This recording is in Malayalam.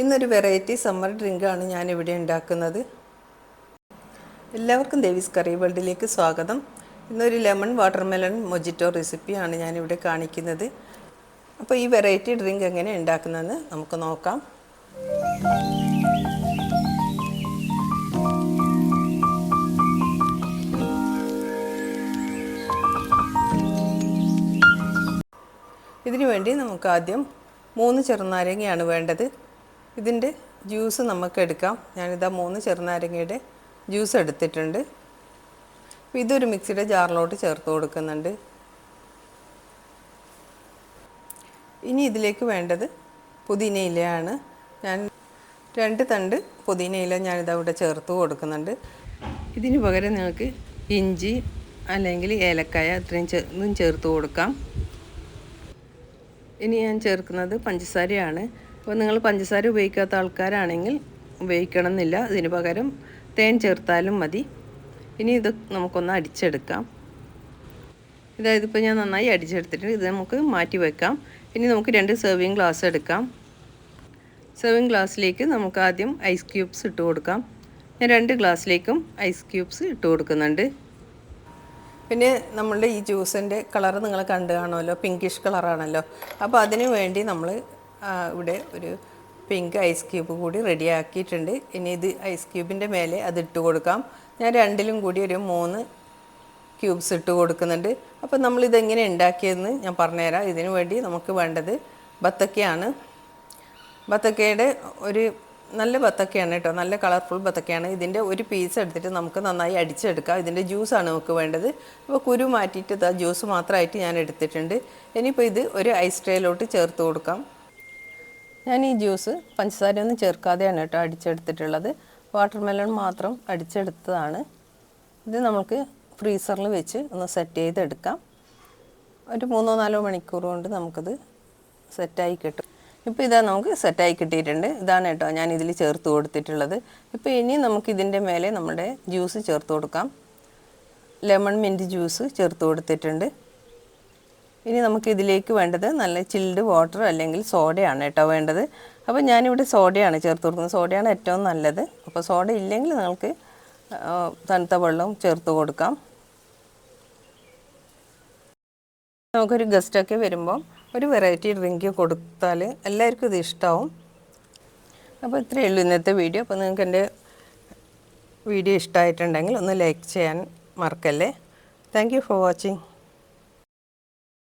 ഇന്നൊരു വെറൈറ്റി സമ്മർ ഡ്രിങ്കാണ് ഞാനിവിടെ ഉണ്ടാക്കുന്നത്. എല്ലാവർക്കും ദേവീസ് കറി വേൾഡിലേക്ക് സ്വാഗതം. ഇന്നൊരു ലെമൺ വാട്ടർമെലൺ മൊജിറ്റോ റെസിപ്പിയാണ് ഞാനിവിടെ കാണിക്കുന്നത്. അപ്പോൾ ഈ വെറൈറ്റി ഡ്രിങ്ക് എങ്ങനെ ഉണ്ടാക്കുന്നതെന്ന് നമുക്ക് നോക്കാം. ഇതിനു വേണ്ടി നമുക്ക് ആദ്യം മൂന്ന് ചെറുനാരങ്ങയാണ് വേണ്ടത്. ഇതിന്റെ ജ്യൂസ് നമുക്ക് എടുക്കാം. ഞാനിതാ മൂന്ന് ചെറുനാരങ്ങയുടെ ജ്യൂസ് എടുത്തിട്ടുണ്ട്. ഇതൊരു മിക്സിയുടെ ജാറിലോട്ട് ചേർത്ത് കൊടുക്കുന്നുണ്ട്. ഇനി ഇതിലേക്ക് വേണ്ടത് പുതിനയിലയാണ് ഞാൻ രണ്ട് തണ്ട് പുതിനയില ഞാനിതാ ഇവിടെ ചേർത്ത് കൊടുക്കുന്നുണ്ട്. ഇതിന് പകരം നിങ്ങൾക്ക് ഇഞ്ചി അല്ലെങ്കിൽ ഏലക്കായ അത്രയും ചേർന്നും ചേർത്ത് കൊടുക്കാം. ഇനി ഞാൻ ചേർക്കുന്നത് പഞ്ചസാരയാണ്. അപ്പോൾ നിങ്ങൾ പഞ്ചസാര ഉപയോഗിക്കാത്ത ആൾക്കാരാണെങ്കിൽ ഉപയോഗിക്കണം എന്നില്ല ഇതിന് പകരം തേൻ ചേർത്താലും മതി. ഇനി ഇത് നമുക്കൊന്ന് അടിച്ചെടുക്കാം. ഇതായത് ഇപ്പോൾ ഞാൻ നന്നായി അടിച്ചെടുത്തിട്ടുണ്ട്. ഇത് നമുക്ക് മാറ്റി വെക്കാം. ഇനി നമുക്ക് രണ്ട് സെർവിങ് ഗ്ലാസ് എടുക്കാം. സെർവിങ് ഗ്ലാസ്സിലേക്ക് നമുക്ക് ആദ്യം ഐസ് ക്യൂബ്സ് ഇട്ട് കൊടുക്കാം. ഞാൻ രണ്ട് ഗ്ലാസ്സിലേക്കും ഐസ് ക്യൂബ്സ് ഇട്ട് കൊടുക്കുന്നുണ്ട്. പിന്നെ നമ്മളുടെ ഈ ജ്യൂസിന്റെ കളർ നിങ്ങൾ കണ്ടു കാണുമല്ലോ. പിങ്കിഷ് കളറാണല്ലോ അപ്പോൾ അതിന് വേണ്ടി നമ്മൾ ഇവിടെ ഒരു പിങ്ക് ഐസ് ക്യൂബ് കൂടി റെഡിയാക്കിയിട്ടുണ്ട് ഇനി ഇത് ഐസ് ക്യൂബിന്റെ മേലെ അത് ഇട്ട് കൊടുക്കാം. ഞാൻ രണ്ടിലും കൂടി ഒരു മൂന്ന് ക്യൂബ്സ് ഇട്ട് കൊടുക്കുന്നുണ്ട്. അപ്പോൾ നമ്മളിതെങ്ങനെ ഉണ്ടാക്കിയതെന്ന് ഞാൻ പറഞ്ഞുതരാം. ഇതിനു വേണ്ടി നമുക്ക് വേണ്ടത് ബത്തക്കയാണ്. ബത്തക്കയുടെ ഒരു നല്ല ബത്തക്കയാണ് കേട്ടോ. നല്ല കളർഫുൾ ബത്തക്കയാണ്. ഇതിന്റെ ഒരു പീസ് എടുത്തിട്ട് നമുക്ക് നന്നായി അടിച്ചെടുക്കാം. ഇതിന്റെ ജ്യൂസാണ് നമുക്ക് വേണ്ടത്. അപ്പോൾ കുരു മാറ്റിയിട്ട് ജ്യൂസ് മാത്രമായിട്ട് ഞാൻ എടുത്തിട്ടുണ്ട്. ഇനിയിപ്പോൾ ഇത് ഒരു ഐസ് ട്രേയിലോട്ട് ചേർത്ത് കൊടുക്കാം. ഞാൻ ഈ ജ്യൂസ് പഞ്ചസാരയൊന്നും ചേർക്കാതെയാണ് കേട്ടോ അടിച്ചെടുത്തിട്ടുള്ളത്. വാട്ടർ മെലൺ മാത്രം അടിച്ചെടുത്തതാണ്. ഇത് നമുക്ക് ഫ്രീസറിൽ വെച്ച് ഒന്ന് സെറ്റ് ചെയ്തെടുക്കാം. ഒരു മൂന്നോ നാലോ മണിക്കൂർ കൊണ്ട് നമുക്കത് സെറ്റായി കിട്ടും. ഇപ്പോൾ ഇതാ നമുക്ക് സെറ്റായി കിട്ടിയിട്ടുണ്ട്. ഇതാണ് കേട്ടോ ഞാൻ ഇതിൽ ചേർത്ത് കൊടുത്തിട്ടുള്ളത്. ഇപ്പോൾ ഇനി നമുക്ക് ഇതിന്റെ മേലെ നമ്മുടെ ജ്യൂസ് ചേർത്ത് കൊടുക്കാം. ലെമൺ മിന്റ് ജ്യൂസ് ചേർത്ത് കൊടുത്തിട്ടുണ്ട്. ഇനി നമുക്ക് ഇതിലേക്ക് വേണ്ടത് നല്ല ചിൽഡ് വാട്ടർ അല്ലെങ്കിൽ സോഡയാണ് കേട്ടോ വേണ്ടത്. അപ്പോൾ ഞാനിവിടെ സോഡയാണ് ചേർത്ത് കൊടുക്കുന്നത് സോഡയാണ് ഏറ്റവും നല്ലത്. അപ്പോൾ സോഡ ഇല്ലെങ്കിൽ നിങ്ങൾക്ക് തണുത്ത വെള്ളം ചേർത്ത് കൊടുക്കാം. നമുക്കൊരു ഗസ്റ്റൊക്കെ വരുമ്പോൾ ഒരു വെറൈറ്റി ഡ്രിങ്ക് കൊടുത്താൽ എല്ലാവർക്കും ഇത് ഇഷ്ടമാവും അപ്പോൾ ഇത്രയേ ഉള്ളൂ ഇന്നത്തെ വീഡിയോ അപ്പോൾ നിങ്ങൾക്ക് എന്റെ വീഡിയോ ഇഷ്ടമായിട്ടുണ്ടെങ്കിൽ ഒന്ന് ലൈക്ക് ചെയ്യാൻ മറക്കല്ലേ. Thank for watching